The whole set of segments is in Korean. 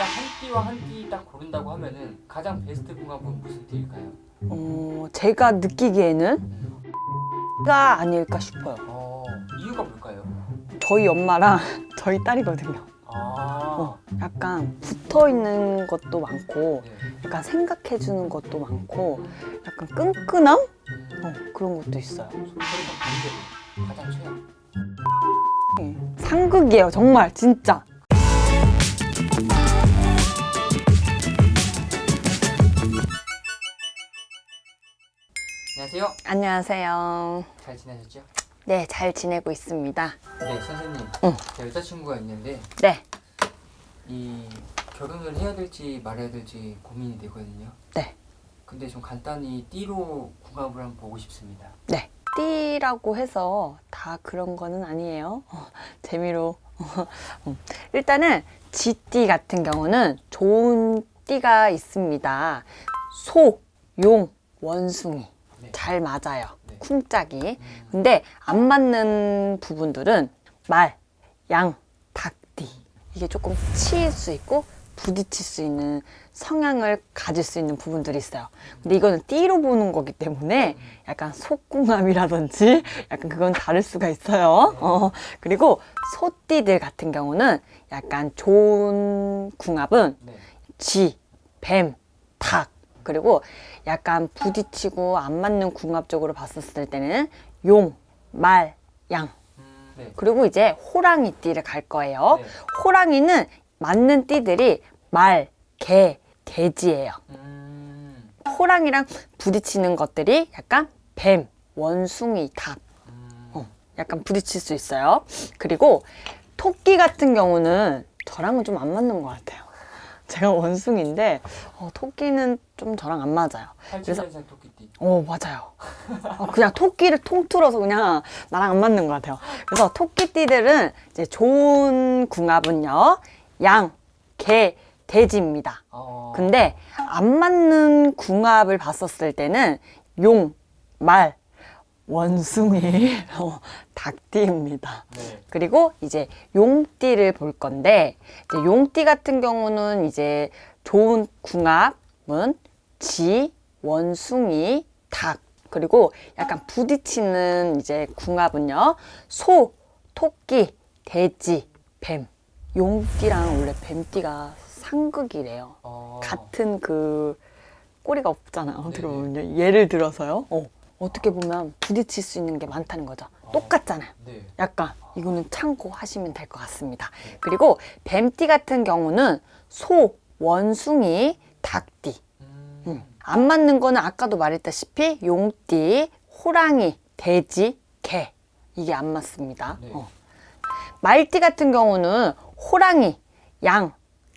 진짜 한 띠와 한띠딱 고른다고 하면은 가장 베스트 궁합은 무슨 띠일까요? 어, 제가 느끼기에는 가 아닐까 싶어요. 어 이유가 뭘까요? 저희 엄마랑 저희 딸이거든요. 아 어, 약간 붙어 있는 것도 많고, 네. 약간 생각해 주는 것도 많고, 약간 끈끈함? 음, 어, 그런 것도 있어요. 그래서 반대로 가장 최악. 예, 상극이에요, 정말 진짜. 안녕하세요. 안녕하세요. 잘 지내셨죠? 네, 잘 지내고 있습니다. 네 선생님. 응. 제 여자친구가 있는데 네, 이 결혼을 해야 될지 말아야 될지 고민이 되거든요. 네, 근데 좀 간단히 띠로 궁합을 한번 보고 싶습니다. 네. 띠라고 해서 다 그런 거는 아니에요. 어, 재미로. 음. 일단은 쥐띠 같은 경우는 좋은 띠가 있습니다. 소, 용, 원숭이. 네. 잘 맞아요. 네. 쿵짝이. 음, 근데 안 맞는 부분들은 말, 양, 닭띠. 이게 조금 치일 수 있고 부딪힐 수 있는 성향을 가질 수 있는 부분들이 있어요. 근데 이거는 띠로 보는 거기 때문에 약간 속궁합이라든지 약간 그건 다를 수가 있어요. 어, 그리고 소띠들 같은 경우는 약간 좋은 궁합은 네. 쥐, 뱀, 닭 그리고 약간 부딪히고 안 맞는 궁합적으로 봤었을 때는 용, 말, 양 음, 네. 그리고 이제 호랑이 띠를 갈 거예요. 네. 호랑이는 맞는 띠들이 말, 개, 돼지예요. 음, 호랑이랑 부딪히는 것들이 약간 뱀, 원숭이, 닭 음, 어, 약간 부딪힐 수 있어요. 그리고 토끼 같은 경우는 저랑은 좀 안 맞는 것 같아요. 제가 원숭인데 어, 토끼는 좀 저랑 안 맞아요. 그래서- 87년생 토끼띠. 어 맞아요. 어, 그냥 토끼를 통틀어서 그냥 나랑 안 맞는 것 같아요. 그래서 토끼띠들은 이제 좋은 궁합은요 양, 개, 돼지입니다. 어, 근데 안 맞는 궁합을 봤었을 때는 용, 말, 원숭이, 어, 닭띠입니다. 네. 그리고 이제 용띠를 볼 건데 이제 용띠 같은 경우는 이제 좋은 궁합은 쥐, 원숭이, 닭 그리고 약간 부딪히는 이제 궁합은요 소, 토끼, 돼지, 뱀. 용띠랑 원래 뱀띠가 상극이래요. 어, 같은 그 꼬리가 없잖아요. 네네. 보면 예를 들어서요. 어, 어떻게 보면 부딪힐 수 있는 게 많다는 거죠. 똑같잖아요. 네. 약간 이거는 참고하시면 될 것 같습니다. 그리고 뱀띠 같은 경우는 소, 원숭이, 닭띠. 음, 음. 안 맞는 거는 아까도 말했다시피 용띠, 호랑이, 돼지, 개. 이게 안 맞습니다. 네. 어. 말띠 같은 경우는 호랑이, 양,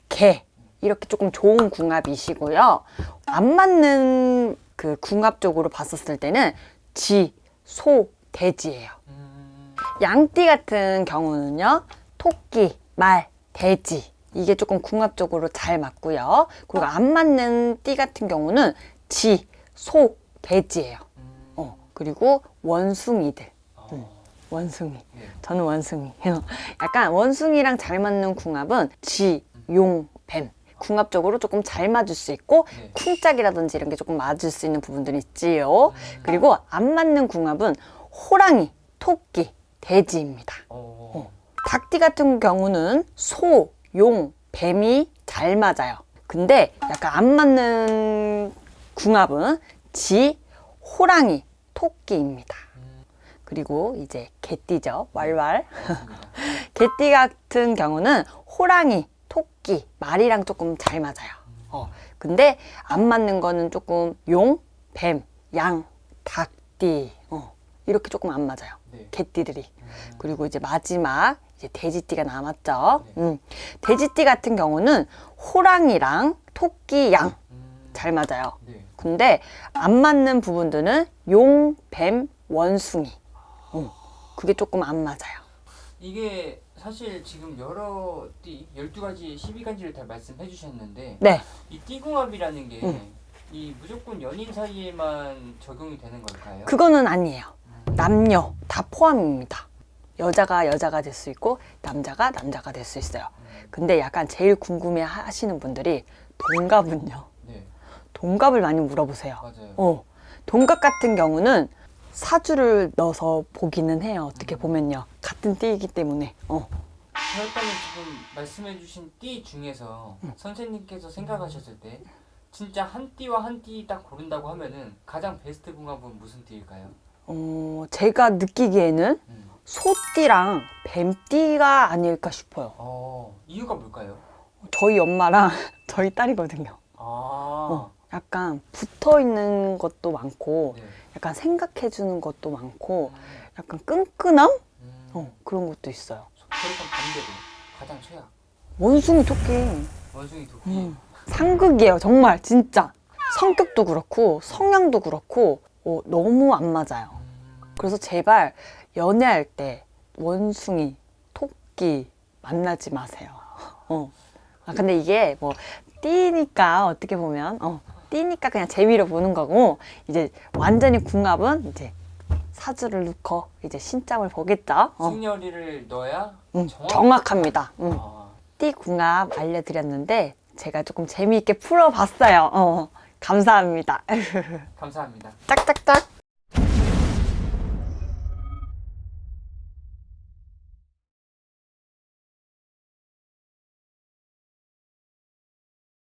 개. 이렇게 조금 좋은 궁합이시고요. 안 맞는 그 궁합적으로 봤었을 때는 쥐, 소, 돼지예요. 음, 양띠 같은 경우는요, 토끼, 말, 돼지. 이게 조금 궁합적으로 잘 맞고요. 그리고 안 맞는 띠 같은 경우는 쥐, 소, 돼지예요. 음, 어, 그리고 원숭이들. 어, 원숭이. 네. 저는 원숭이. 약간 원숭이랑 잘 맞는 궁합은 쥐, 용, 뱀. 궁합적으로 조금 잘 맞을 수 있고 네. 쿵짝이라든지 이런 게 조금 맞을 수 있는 부분들이 있지요. 그리고 안 맞는 궁합은 호랑이, 토끼, 돼지입니다. 어, 닭띠 같은 경우는 소, 용, 뱀이 잘 맞아요. 근데 약간 안 맞는 궁합은 쥐, 호랑이, 토끼입니다. 음, 그리고 이제 개띠죠. 왈왈. 맞습니다. 개띠 같은 경우는 호랑이, 토끼, 말이랑 조금 잘 맞아요. 어. 근데 안 맞는 거는 조금 용, 뱀, 양, 닭 띠. 어. 이렇게 조금 안 맞아요. 네. 개띠들이. 음, 그리고 이제 마지막 이제 돼지띠가 남았죠. 네. 음. 돼지띠 같은 경우는 호랑이랑 토끼, 양잘 음, 맞아요. 네. 근데 안 맞는 부분들은 용, 뱀, 원숭이. 음. 그게 조금 안 맞아요. 이게 사실 지금 여러 띠, 12가지, 12가지를 다 말씀해 주셨는데 네. 이 띠궁합이라는 게 이 음. 무조건 연인 사이에만 적용이 되는 걸까요? 그거는 아니에요. 음, 남녀 다 포함입니다. 여자가 여자가 될 수 있고 남자가 남자가 될 수 있어요. 근데 약간 제일 궁금해 하시는 분들이 동갑은요. 네, 동갑을 많이 물어보세요. 맞아요. 어, 동갑 같은 경우는 사주를 넣어서 보기는 해요. 어떻게 보면요. 같은 띠이기 때문에. 어. 그렇다면 지금 말씀해주신 띠 중에서 선생님께서 생각하셨을 때 진짜 한 띠와 한 띠 딱 고른다고 하면은 가장 베스트 궁합은 무슨 띠일까요? 어, 제가 느끼기에는 음. 소띠랑 뱀띠가 아닐까 싶어요. 어, 이유가 뭘까요? 저희 엄마랑 저희 딸이거든요. 약간 붙어 있는 것도 많고, 네. 약간 생각해 주는 것도 많고, 음, 약간 끈끈함? 음. 어, 그런 것도 있어요. 그렇다면 반대로 가장 최악 원숭이 토끼. 원숭이 도끼. 음. 상극이에요, 정말, 진짜. 성격도 그렇고, 성향도 그렇고, 어, 너무 안 맞아요. 음, 그래서 제발 연애할 때 원숭이, 토끼 만나지 마세요. 어. 아, 근데 이게 뭐 띠니까 어떻게 보면 어, 띠니까 그냥 재미로 보는 거고 이제 완전히 궁합은 이제 사주를 넣고 이제 신점을 보겠죠. 어. 승려리를 넣어야 음, 정확. 정확 합니다. 음. 아, 띠 궁합 알려드렸는데 제가 조금 재미있게 풀어봤어요. 어, 감사합니다. 감사합니다. 짝짝짝.